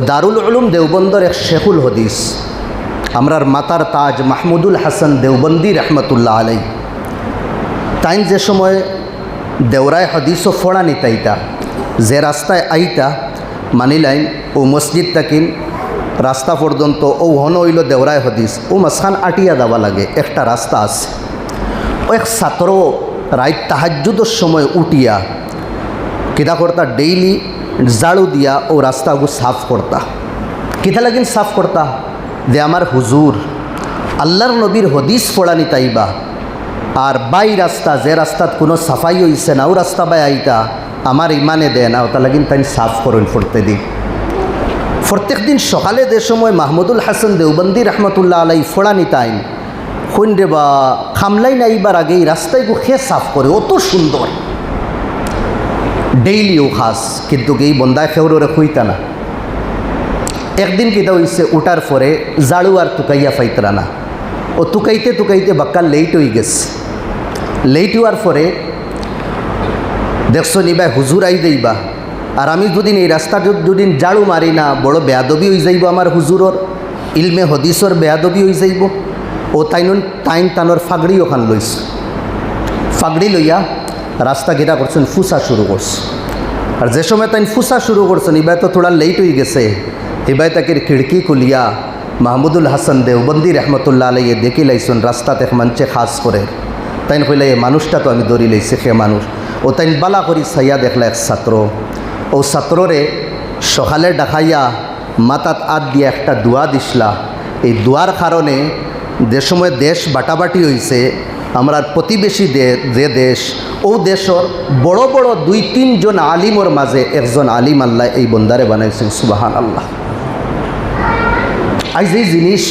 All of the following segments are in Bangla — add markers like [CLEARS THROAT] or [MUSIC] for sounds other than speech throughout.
দারুল উলুম দেওবন্দর এক শেখুল হদিস। আমরার মাতার তাজ মাহমুদুল হাসান দেওবন্দি রহমতুল্লাহ আলাই তাইন যে সময় দেওরায় হদিস ও ফোড়া নিতাইতা যে রাস্তায় আইতা মানিলাইন ও মসজিদ তাকিন, রাস্তা পর্যন্ত ও হন হইল দেওরায় হদিস। ও মাঝখান আটিয়া দেওয়া লাগে, একটা রাস্তা আছে। ও এক ছাত্র রাইত তাহাজুদের সময় উঠিয়া কিতা করতা ডেইলি জাড়ু দিয়া ও রাস্তাগু সাফ করতা কিতা লাগিন সাফ করতা যে আমার হুজুর আল্লাহর নবীর হদিস পড়ানি তাইবা আর বাই রাস্তা যে রাস্তাত কোনো সাফাই হইছে না ও রাস্তা বাই আইতা আমার ইমানে দেয় না ওটা লাগিন তাই সাফ করুন ফরতে দিন প্রত্যেক দিন সকালে যে সময় মাহমুদুল হাসান দেওবন্দি রহমতুল্লাহ আলাই ফোড়ানি তাইন খুন বা, খামলাই নাইবার আগেই রাস্তায় গো খে সাফ করে অত সুন্দর ডেইলিও খাস, কিন্তু এই বন্দায় খেউরে খুইতা না। একদিন কিতা হইছে উঠার পরে জাড়ু আর তুকাইয়া ফাইতরা না ও তুকাইতে তুকাইতে বাক্কা লেট হয়ে গেছে। লেট হওয়ার পরে দেখছ নিবাই হুজুর আই দেইবা। আর আমি দুদিন এই রাস্তাটা দুদিন জাড়ু মারি না, বড় বেয়াদবি হয়ে যাইব আমার হুজুরর, ইলমে হদিসর বেয়াদবি হয়ে যাইব। ও তাইন তাইন তানোর ফাগড়ি ওখান লইস ফাগড়ি লইয়া রাস্তা ঘেরা করছেন, ফুসা শুরু করছে। আর যে সময় তাই ফুসা শুরু করছেন এবার তো থোড়া লেট হয়ে গেছে। এবার তাকে খিড়কি খুলিয়া মাহমুদুল হাসান দেওবন্দি রহমতুল্লাহ আলাইয়ে দেখি লাইছুন রাস্তাতে মঞ্চে খাস করে। তাইন কইলে এই মানুষটা তো আমি দৌড়ি লাইছি, সে মানুষ। ও তাইন বালা করি সাইয়া দেখলা এক ছাত্র। ও ছাত্ররে সকালে ডাকাইয়া মাতাত আত দিয়ে একটা দোয়া দিসলা। এই দোয়ার কারণে যে সময় দেশ বাটাবাটি হয়েছে আমরা প্রতিবেশী যে দেশ, ও দেশর বড় বড় দুই, তিনজন আলিমর মাঝে একজন আলিম আল্লাহ এই বন্দারে বানাইছেন সুবাহান আল্লাহ আজ এই জিনিস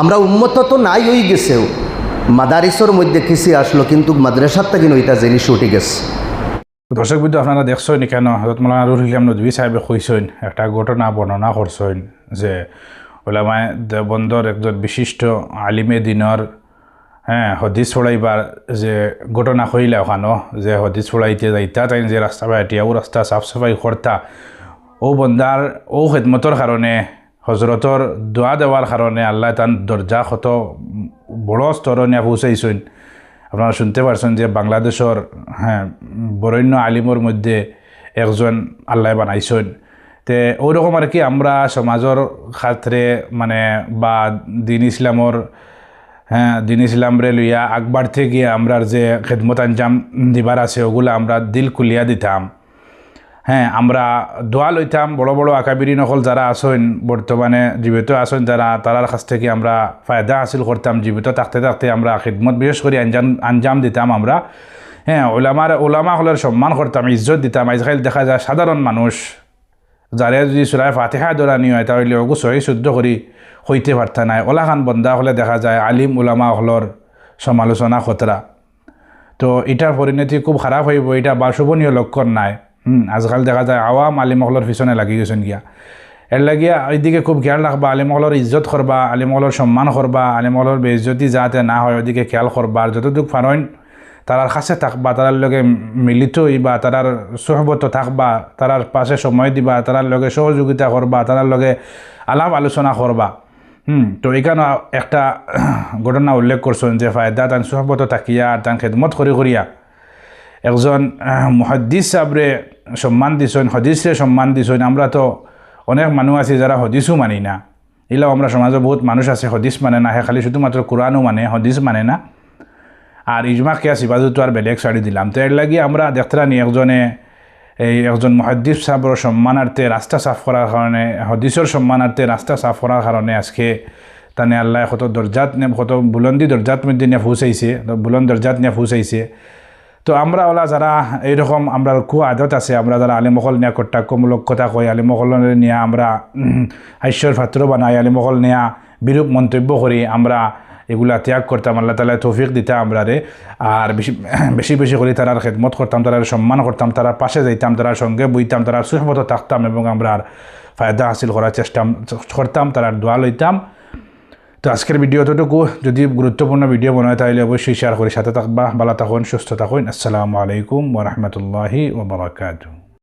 আমরা উন্মত তো নাই হয়ে গেছেও। মাদারিসর মধ্যে কিসি আসলো, কিন্তু মাদ্রাসার থেকে ওইটা জিনিস উঠে গেছে। দর্শক বিন্দু, আপনারা দেখছেন কেন? হজরত মৌলানা নুরুল ইসলাম নদী সাহেবে কইসেন একটা ঘটনা বর্ণনা করছেন যে, ওলামায় দেবন্দর একজন বিশিষ্ট আলিমে দিনর হ্যাঁ হদিস ছড়াইবার যে ঘটনা কইলা ওখানো, যে হদিস ছড়াইতে যাইতা তাই যে রাস্তা বাটিয়া ও রাস্তা সাফ সাফাই করতা ও বন্দার ও খেদমতর কারণে হজরতর দোয়া দেওয়ার কারণে আল্লাহ তান দরজা কত বড় স্তরণীয়া পৌঁছাইছেন আপনারা শুনতে পারছেন যে বাংলাদেশের হ্যাঁ বরেণ্য আলিমর মধ্যে একজন আল্লাহ বানাইছেন তে ওরকম আর কি, আমরা সমাজের ক্ষেত্রে মানে বা দিন ইসলামর হ্যাঁ দিন ইসলামরে লইয়া আগবাড়তে গিয়ে আমরার যে খেদমত আঞ্জাম দিবার আছে, ওগুলো আমরা দিল কুলিয়া দিতাম। হ্যাঁ আমরা দোয়া লইতাম, বড় বড় আকাবিরি নকল যারা আসেন বর্তমানে জীবিত আসেন যারা, তারার কাছ থেকে আমরা ফায়দা হাসিল করতাম, জীবিত থাকতে থাকতে আমরা খিদমত বিশেষ করে আঞ্জাম আঞ্জাম দিতাম আমরা। হ্যাঁ ওলামার, ওলামা হলের সম্মান করতাম, ইজ্জত দিতাম। আজকাল দেখা যায় সাধারণ মানুষ যারে যদি সুরায় ফাতেহা দৌড়ানি হয় তাহলে ওগু সহি শুদ্ধ করি হইতে পারতা নাই। ওলাখান বন্দা হলে দেখা যায় আলিম ওলামা হলর সমালোচনা খতরা তো এটার পরিণতি খুব খারাপ হইব এটা বা শোভনীয় লক্ষণ নাই। হুম, আজকাল দেখা যায় আওয়াম আলিমহলর পিছনে লাগি গেছেন গিয়া। এর লাগিয়া ওইদিকে খুব খেয়াল রাখবা আলিমহলর ইজ্জত করবা আলিমহলর সম্মান করবা আলিমহলর বেইজ্জতি যাতে না হয় ওইদিকে খেয়াল করবা যতটুকু পারেন তারার কাছে থাকবা, তারার লগে মিলিত হইবা, তারার সহবত থাকবা, তারার পাশে সময় দিবা, তারার লগে সহযোগিতা করবা, তারার লগে আলাপ আলোচনা করবা। হুম, তো এখানে একটা [CLEARS THROAT] ঘটনা উল্লেখ করছেন যে ফায়দা তান সহবত থাকিয়া আর তান খেদমত করি করিয়া একজন মহাদ্দিস সাবরে সম্মান দিছেন হদিসরে সম্মান দিছেন। আমরা তো অনেক মানুষ আছি যারা হদিসও মানি না। এলাও আমরা সমাজে বহুত মানুষ আছে, হদিস মানে না সে খালি শুধুমাত্র কোরআনও মানে হদিস মানে না। আর ইজমা কেয়া সিবাজু তো আর বেলেগ শাড়ি দিলাম। তো এর লাগি আমরা দেখতানি একজনে, এই একজন মহাদ্দিস সাহেবর সম্মানার্থে রাস্তা সাফ করার কারণে হদিসর সম্মানার্থে রাস্তা সাফ করার কারণে আজকে তানে আল্লাহ কত দরজাত নে কত বুলন্দি দরজাত মধ্যে নিয়ে ফুসাইছে বুলন্দ দরজাত নিয়ে ফুসাইছে তো আমরা ওলা যারা এইরকম আমরা খুব আদত আছে, আমরা যারা আলিমকল নিয়ে কটাক্ষমূলক কথা কই আলিমকল নিয়ে আমরা হাস্যর পাত্র বানাই আলিমকল নিয়ে বিরূপ মন্তব্য করি আমরা এগুলা ত্যাগ করতাম, আল্লাহ তালা তৌফিক দিতাম আমরা রে আর বেশি [CLEARS THROAT] বেশি বেশি করে তারার খেদমত করতাম তারার সম্মান করতাম তারার পাশে যাইতাম তারার সঙ্গে বইতাম তারার সুহমত থাকতাম এবং আমরা আর ফায়দা হাসিল করার চেষ্টা করতাম তারার দোয়া লইতাম। তো আজকের ভিডিও এতটুকু। যদি গুরুত্বপূর্ণ ভিডিও মনে হয় তাহলে অবশ্যই শেয়ার করে সাথে থাকবা, ভালো থাকুন, সুস্থ থাকুন। আসসালামু আলাইকুম ওরহমতুল্লাহি ওবরাকাতু